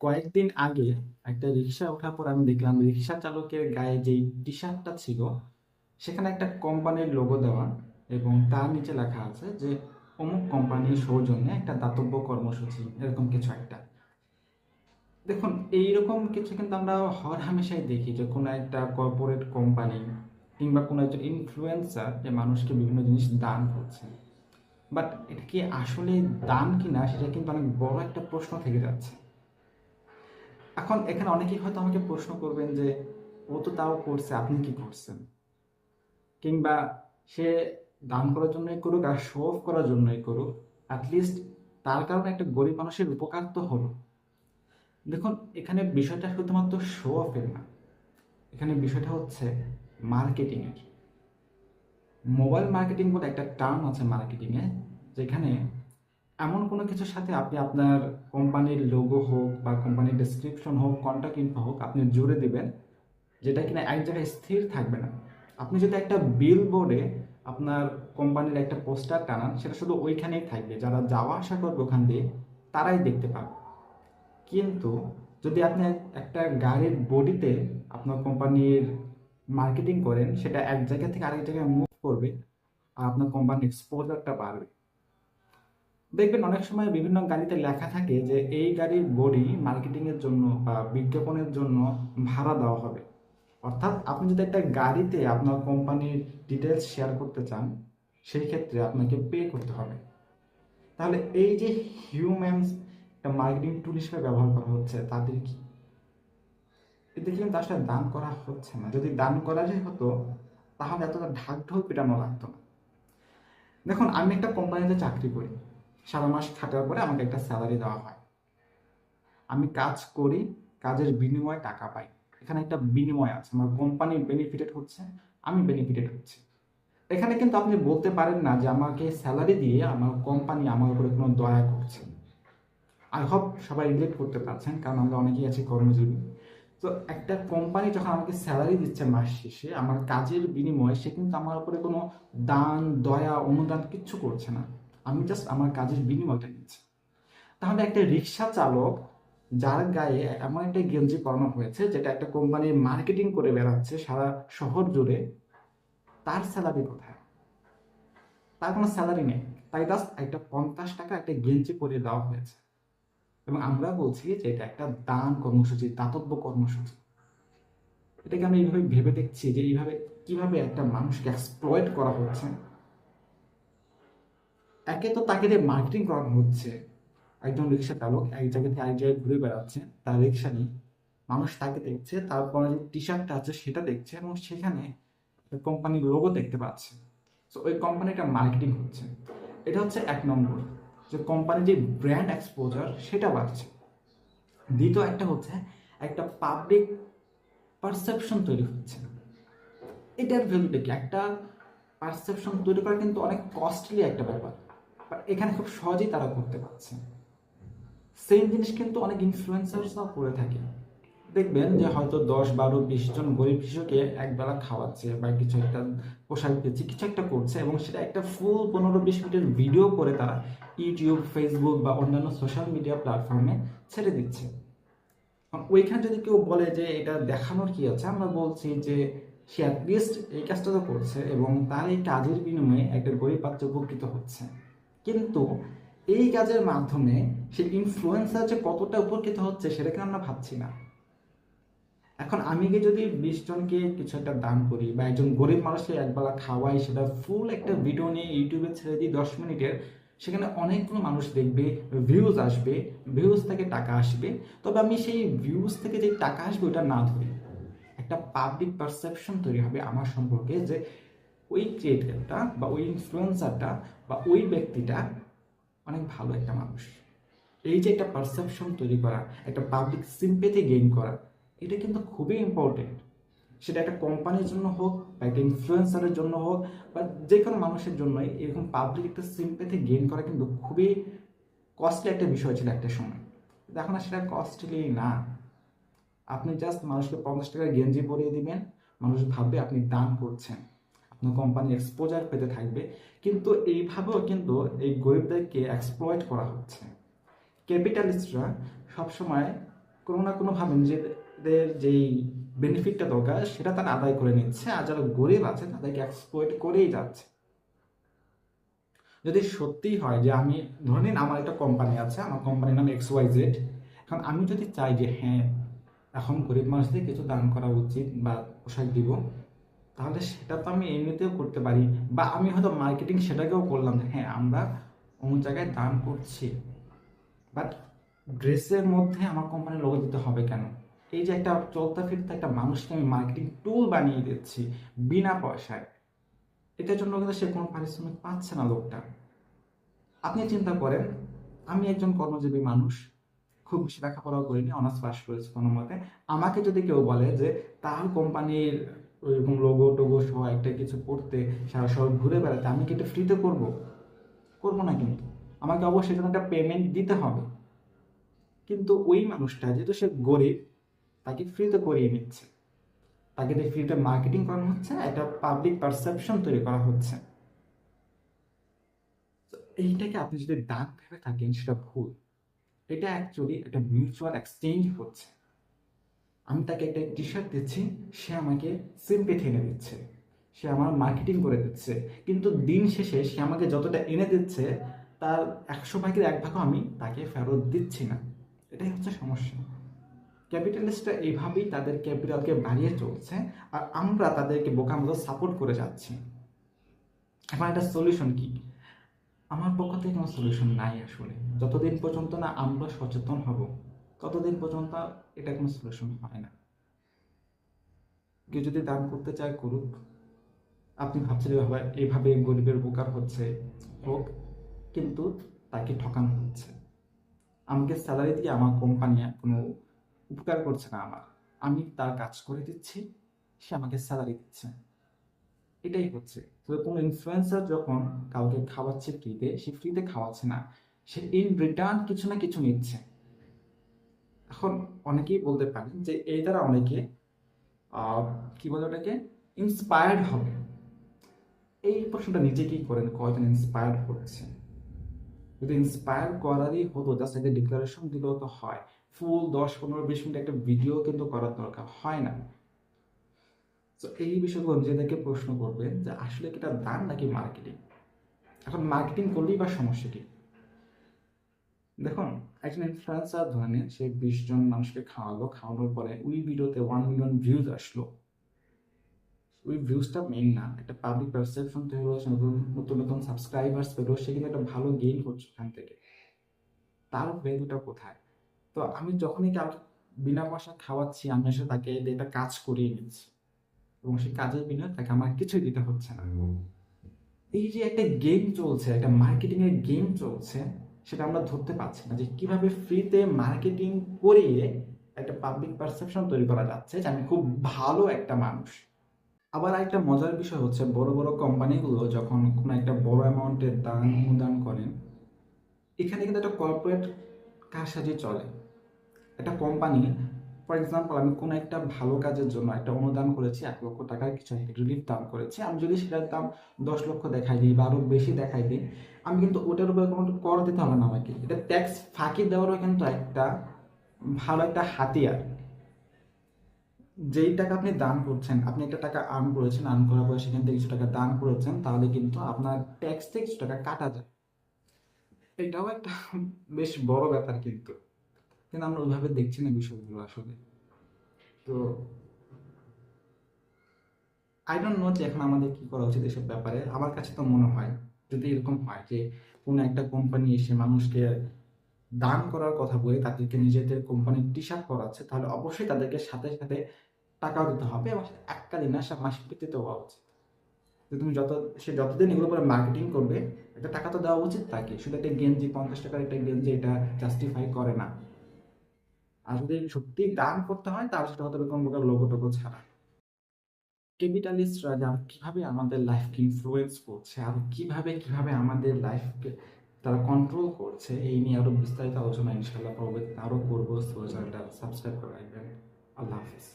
কয়েকদিন আগে একটা রিক্সা ওঠার পর আমি দেখলাম রিক্সা চালকের গায়ে যেই টি শার্টটা ছিল, সেখানে একটা কোম্পানির লোগো দেওয়া এবং তার নিচে লেখা আছে যে অমুক কোম্পানির সৌজন্যে একটা দাতব্য কর্মসূচি, এরকম কিছু একটা। দেখুন, এইরকম কিছু কিন্তু আমরা হর হামেশাই দেখি যে কোনো একটা কর্পোরেট কোম্পানি কিংবা কোনো একজন ইনফ্লুয়েন্সার যে মানুষকে বিভিন্ন জিনিস দান করছে। বাট এটা কি আসলে দান কিনা, সেটা কিন্তু অনেক বড় একটা প্রশ্ন থেকে যাচ্ছে। এখন এখানে অনেকেই হয়তো আমাকে প্রশ্ন করবেন যে, ও তো তাও করছে, আপনি কি করছেন? কিংবা, সে দান করার জন্যই করুক আর শো অফ করার জন্যই করুক অ্যাটলিস্ট তার কারণে একটা গরিব মানুষের উপকার তো হলো। দেখুন, এখানে বিষয়টা শুধুমাত্র শো অফের না, এখানে বিষয়টা হচ্ছে মার্কেটিংয়ের মোবাইল মার্কেটিং বলে একটা টার্ম আছে মার্কেটিংয়ে যেখানে এমন কোনো কিছুর সাথে আপনি আপনার কোম্পানির লোগো হোক বা কোম্পানির ডেসক্রিপশন হোক কন্ট্যাক্ট ইনফো হোক, আপনি জুড়ে দিবেন, যেটা কিনা এক জায়গায় স্থির থাকবে না। আপনি যদি একটা বিল বোর্ডে আপনার কোম্পানির একটা পোস্টার টানান, সেটা শুধু ওইখানেই থাকবে। যারা যাওয়া আসা করবে ওখান দিয়ে, তারাই দেখতে পাবে। কিন্তু যদি আপনি একটা গাড়ির বডিতে আপনার কোম্পানির মার্কেটিং করেন, সেটা এক জায়গা থেকে আরেক জায়গায় মুভ করবে, আর আপনার কোম্পানির এক্সপোজারটা বাড়বে। দেখবেন অনেক সময় বিভিন্ন গাড়িতে লেখা থাকে যে এই গাড়ির বডি মার্কেটিংয়ের জন্য বা বিজ্ঞাপনের জন্য ভাড়া দেওয়া হবে। অর্থাৎ আপনি যদি একটা গাড়িতে আপনার কোম্পানির ডিটেলস শেয়ার করতে চান, সেই ক্ষেত্রে আপনাকে পে করতে হবে। তাহলে এই যে হিউম্যানস একটা মার্কেটিং টুল হিসেবে ব্যবহার করা হচ্ছে, তাদের কি? এতে কিন্তু আসলে দান করা হচ্ছে না। যদি দান করা যায় হতো, তাহলে এতটা ঢাক ঢোল পেটানো লাগতো না। দেখুন, আমি একটা কোম্পানিতে চাকরি করি। সারা মাস খাটার পরে আমাকে একটা স্যালারি দেওয়া হয়। আমি কাজ করি, কাজের বিনিময়ে টাকা পাই। এখানে একটা বিনিময় আছে, আমার কোম্পানি বেনিফিটেড হচ্ছে, আমি বেনিফিটেড হচ্ছি। এখানে কিন্তু আপনি বলতে পারেন না যে আমাকে স্যালারি দিয়ে আমার কোম্পানি আমার উপরে কোনো দয়া করছে। আই হোপ সবাই রিলেট করতে পারছেন, কারণ আমরা অনেকেই আছি কর্মজীবী। তো একটা কোম্পানি যখন আমাকে স্যালারি দিচ্ছে মাস শেষে, আমার কাজের বিনিময়ে সে কিন্তু আমার উপরে কোনো দান, দয়া, অনুদান কিচ্ছু করছে না। আমি জাস্ট আমার কাজের বিনিময়টা নিচ্ছি। তাহলে একটা রিক্সা চালক, যার গায়ে এমন একটা গেঞ্জি পরানো হয়েছে, যেটা একটা কোম্পানির মার্কেটিং করে বেড়াচ্ছে সারা শহর জুড়ে, তার স্যালারি কোথায়? তার কোনো স্যালারি নেই। তাই জাস্ট একটা পঞ্চাশ টাকা একটা গেঞ্জি পরিয়ে দেওয়া হয়েছে। এবং আমরা বলছি যে এটা একটা দান কর্মসূচি, দাতব্য কর্মসূচি। এটাকে আমরা এইভাবে ভেবে দেখছি যে এইভাবে কীভাবে একটা মানুষকে এক্সপ্লয়েট করা হচ্ছে। একে তো তাকে দিয়ে মার্কেটিং করানো হচ্ছে। একজন রিক্সা চালক এক জায়গা থেকে আরেক জায়গায় ঘুরে বেড়াচ্ছে, তার রিক্সা নিয়ে মানুষ তাকে দেখছে, তারপরে যে টি শার্টটা আছে সেটা দেখছে এবং সেখানে কোম্পানির লোগো দেখতে পাচ্ছে। সো ওই কোম্পানিটা মার্কেটিং হচ্ছে। এটা হচ্ছে এক নম্বর। যে কোম্পানির যে ব্র্যান্ড এক্সপোজার সেটা বাড়ছে। দ্বিতীয় একটা হচ্ছে একটা পাবলিক পারসেপশন তৈরি হচ্ছে। এটার ভ্যালুটা কি? একটা পারসেপশন তৈরি করা কিন্তু অনেক কস্টলি একটা ব্যাপার। এখানে খুব সহজেই তারা করতে পারছে। সেম জিনিস কিন্তু অনেক ইনফ্লুয়েন্সার্সরাও করে থাকে। দেখবেন যে হয়তো দশ, বারো, বিশ জন গরিব শিশুকে একবেলা খাওয়াচ্ছে বা কিছু একটা পোশাক দিচ্ছে, কিছু একটা করছে এবং সেটা একটা ফুল পনেরো, বিশ মিনিটের ভিডিও করে তারা ইউটিউব ফেসবুক বা অন্যান্য সোশ্যাল মিডিয়া প্ল্যাটফর্মে ছেড়ে দিচ্ছে। ওইখানে যদি কেউ বলে যে এটা দেখানোর কি আছে, আমরা বলছি যে সে অ্যাটলিস্ট এই কাজটা তো করছে এবং তার এই কাজের বিনিময়ে একটা গরিব বাচ্চা উপকৃত হচ্ছে। কিন্তু এই কাজের মাধ্যমে সে ইনফ্লুয়েন্সার যে কতটা উপকৃত হচ্ছে সেটাকে আমরা ভাবছি না। এখন আমি কি যদি বিশ জনকে কিছু একটা দান করি বা একজন গরিব মানুষকে একবেলা খাওয়াই, সেটা ফুল একটা ভিডিও নিয়ে ইউটিউবে ছেড়ে দিই দশ মিনিটের, সেখানে অনেকগুলো মানুষ দেখবে ভিউজ আসবে ভিউজ থেকে টাকা আসবে। তবে আমি সেই ভিউজ থেকে যে টাকা আসবে ওটা না ধরি। একটা পাবলিক পারসেপশন তৈরি হবে আমার সম্পর্কে যে ওই ক্রিয়েটারটা বা ওই ইনফ্লুয়েন্সারটা বা ওই ব্যক্তিটা অনেক ভালো একটা মানুষ। এই যে একটা পারসেপশন তৈরি করা, একটা পাবলিক সিম্পেথি গেইন করা, এটা কিন্তু খুবই ইম্পর্টেন্ট সেটা একটা কোম্পানির জন্য হোক বা একটা ইনফ্লুয়েন্সারের জন্য হোক বা যে কোনো মানুষের জন্যই এরকম পাবলিক একটা সিম্পেথি গেইন করা কিন্তু খুবই কস্টলি একটা বিষয় ছিল একটা সময়। এখন আর সেটা কস্টলি না। আপনি জাস্ট মানুষকে পঞ্চাশ টাকার গেঞ্জি পরিয়ে দিবেন, মানুষ ভাববে আপনি দান করছেন। কোম্পানি এক্সপোজার পেতে থাকবে। কিন্তু এইভাবেও কিন্তু এই গরিবদেরকে এক্সপ্লয়েট করা হচ্ছে। ক্যাপিটালিস্টরা সবসময় কোনো না কোনোভাবে নিজেদের যেই বেনিফিটটা দরকার, সেটা তারা আদায় করে নিচ্ছে। আর যারা গরিব আছে, তাদেরকে এক্সপ্লয়েট করেই যাচ্ছে। যদি সত্যিই হয় যে আমি, ধরে নিন আমার একটা কোম্পানি আছে, আমার কোম্পানির নাম এক্স ওয়াই জেড এখন আমি যদি চাই যে হ্যাঁ এখন গরিব মানুষদের কিছু দান করা উচিত বা পোশাক দিব তাহলে সেটা তো আমি এমনিতেও করতে পারি। বা আমি হয়তো মার্কেটিং সেটাকেও করলাম। যে হ্যাঁ আমরা অমুক জায়গায় দান করছি। বাট ড্রেসের মধ্যে আমার কোম্পানির লোগো দিতে হবে কেন? এই যে একটা চলতে ফিরতে একটা মানুষকে আমি মার্কেটিং টুল বানিয়ে দিচ্ছি বিনা পয়সায়, এটার জন্য কিন্তু সে কোনো পারিশ্রমিক পাচ্ছে না লোকটা। আপনি চিন্তা করেন, আমি একজন কর্মজীবী মানুষ, খুব বেশি লেখাপড়াও করিনি অনার্স পাস করেছি কোনো মতে। আমাকে যদি কেউ বলে যে তার কোম্পানির ওইরকম লোগো টোগো সহ একটা কিছু করতে সারা শহর ঘুরে বেড়াতে, আমি কি এটা ফ্রিতে করব? করব না কিন্তু। আমাকে অবশ্যই জন্য একটা পেমেন্ট দিতে হবে। কিন্তু ওই মানুষটা যেহেতু সে গরিব, তাকে ফ্রিতে করিয়ে নিচ্ছে। তাকে দিয়ে ফ্রিতে মার্কেটিং করানো হচ্ছে, একটা পাবলিক পারসেপশন তৈরি করা হচ্ছে। তো এইটাকে আপনি যদি দান ভেবে থাকেন, সেটা ভুল। এটা অ্যাকচুয়ালি একটা মিউচুয়াল এক্সচেঞ্জ হচ্ছে। আমি তাকে একটা টি শার্ট দিচ্ছি, সে আমাকে সিম্পেথি এনে দিচ্ছে। সে আমার মার্কেটিং করে দিচ্ছে। কিন্তু দিন শেষে সে আমাকে যতটা এনে দিচ্ছে, তার একশো ভাগের এক ভাগও আমি তাকে ফেরত দিচ্ছি না। এটাই হচ্ছে সমস্যা। ক্যাপিটালিস্টরা এইভাবেই তাদের ক্যাপিটালকে বাড়িয়ে চলছে আর আমরা তাদেরকে বোকার মতো সাপোর্ট করে যাচ্ছি। এখন একটা সলিউশন কি? আমার পক্ষ থেকে কোনো সলিউশন নাই আসলে। যতদিন পর্যন্ত না আমরা সচেতন হব ততদিন পর্যন্ত এটা কোনো সলিউশন হয় না। কেউ যদি দান করতে চায় করুক। আপনি ভাবছেন এভাবে এইভাবে গরিবের উপকার হচ্ছে, হোক, কিন্তু তাকে ঠকানো হচ্ছে। আমাকে স্যালারি দিয়ে আমার কোম্পানি কোনো উপকার করছে না আমার। আমি তার কাজ করে দিচ্ছি, সে আমাকে স্যালারি দিচ্ছে। এটাই হচ্ছে। তবে কোনো ইনফ্লুয়েন্সার যখন কাউকে খাওয়াচ্ছে ফ্রিতে সে ফ্রিতে খাওয়াচ্ছে না। সে ইন রিটার্ন কিছু না কিছু নিচ্ছে। এখন অনেকেই বলতে পারেন যে এই দ্বারা অনেকে কি বলে ওটাকে? ইন্সপায়ার্ড হবে। এই প্রশ্নটা নিজেকেই করেন, কয়জন ইন্সপায়ার্ড হচ্ছে? যদি ইন্সপায়ার করারই হতো জাস্ট একটা ডিক্লারেশন দিলেও তো হয়। ফুল দশ, পনেরো, বিশ মিনিট একটা ভিডিও কিন্তু করার দরকার হয় না। তো এই বিষয়গুলো নিজেদেরকে প্রশ্ন করবেন যে আসলে কি এটা দান নাকি মার্কেটিং এখন মার্কেটিং করলেই বা সমস্যা কি? দেখুন একজন ইনফ্লুয়েন্সার ধরে নিন সে বিশ জন মানুষকে খাওয়ালো খাওয়ানোর পরে ওই ভিডিওতে ওয়ান মিলিয়ন ভিউজ আসলো। ওই ভিউজটা মেইন না একটা পাবলিক পারসেপশন তৈরি হয়েছে নতুন নতুন নতুন সাবস্ক্রাইবার্স পেল সে কিন্তু একটা ভালো গেইন করছে ওখান থেকে। তার ভ্যালুটা কোথায়? তো আমি যখনই কাউকে বিনা পয়সা খাওয়াচ্ছি আমি আসলে তাকে একটা কাজ করিয়ে নিচ্ছি। এবং সেই কাজের বিনিময়ে তাকে আমার কিছুই দিতে হচ্ছে না। এই যে একটা গেম চলছে একটা মার্কেটিং এর গেম চলছে সেটা আমরা ধরতে পারছি না যে কীভাবে ফ্রিতে মার্কেটিং করিয়ে একটা পাবলিক পারসেপশন তৈরি করা যাচ্ছে যে আমি খুব ভালো একটা মানুষ। আবার একটা মজার বিষয় হচ্ছে বড় বড় কোম্পানিগুলো যখন কোনো একটা বড় অ্যামাউন্টের দান অনুদান করেন এখানে কিন্তু একটা কর্পোরেট কারসাজি চলে। একটা কোম্পানি ফর এক্সাম্পল আমি কোনো একটা ভালো কাজের জন্য একটা অনুদান করেছি, এক লক্ষ টাকার কিছু একটা রিলিফ দান করেছি। আমি যদি সেটার দাম দশ লক্ষ দেখাই দিই বা আরও বেশি দেখাই দিই, আমি কিন্তু ওটার উপরে কোনো কর দিতে হবে না আমাকে। এটা ট্যাক্স ফাঁকি দেওয়ারও কিন্তু একটা ভালো একটা হাতিয়ার। যেই টাকা আপনি দান করছেন, আপনি একটা টাকা আর্ন করেছেন আর্ন করার পরে সেখান থেকে কিছু টাকা দান করেছেন, তাহলে কিন্তু আপনার ট্যাক্স থেকে কিছু টাকা কাটা যায়। এটাও একটা বেশ বড় ব্যাপার কিন্তু। কিন্তু আমরা ওইভাবে দেখছি না বিষয়গুলো আসলে। তো আই ডোন্ট নো যে এখন আমাদের কি করা উচিত এসব ব্যাপারে। আমার কাছে তো মনে হয়, যদি এরকম হয় যে কোনো একটা কোম্পানি এসে মানুষকে দান করার কথা বলে তাদেরকে নিজেদের কোম্পানির টি শার্ট করাচ্ছে তাহলে অবশ্যই তাদেরকে সাথে সাথে টাকাও দিতে হবে এবং এককালীন সব মাসিক ভিত্তিতে হওয়া উচিত। যে তুমি যত, সে যতদিন এগুলো পরে মার্কেটিং করবে, একটা টাকা তো দেওয়া উচিত তাকে। শুধু একটা গেঞ্জি, পঞ্চাশ টাকার একটা গেঞ্জি এটা জাস্টিফাই করে না। আর যদি সত্যি দান করতে হয়, তাহলে সেটা হতে হবে কোনো প্রকার লোগো ছাড়া। ক্যাপিটালিস্টরা যারা কীভাবে আমাদের লাইফকে ইনফ্লুয়েন্স করছে, আর কীভাবে কীভাবে আমাদের লাইফকে তারা কন্ট্রোল করছে, এই নিয়ে আরও বিস্তারিত আলোচনা ইনশাল্লাহ পরবর্তীতে আরও করব। সো চ্যানেলটা সাবস্ক্রাইব করে রাখবেন। আল্লাহ হাফিজ।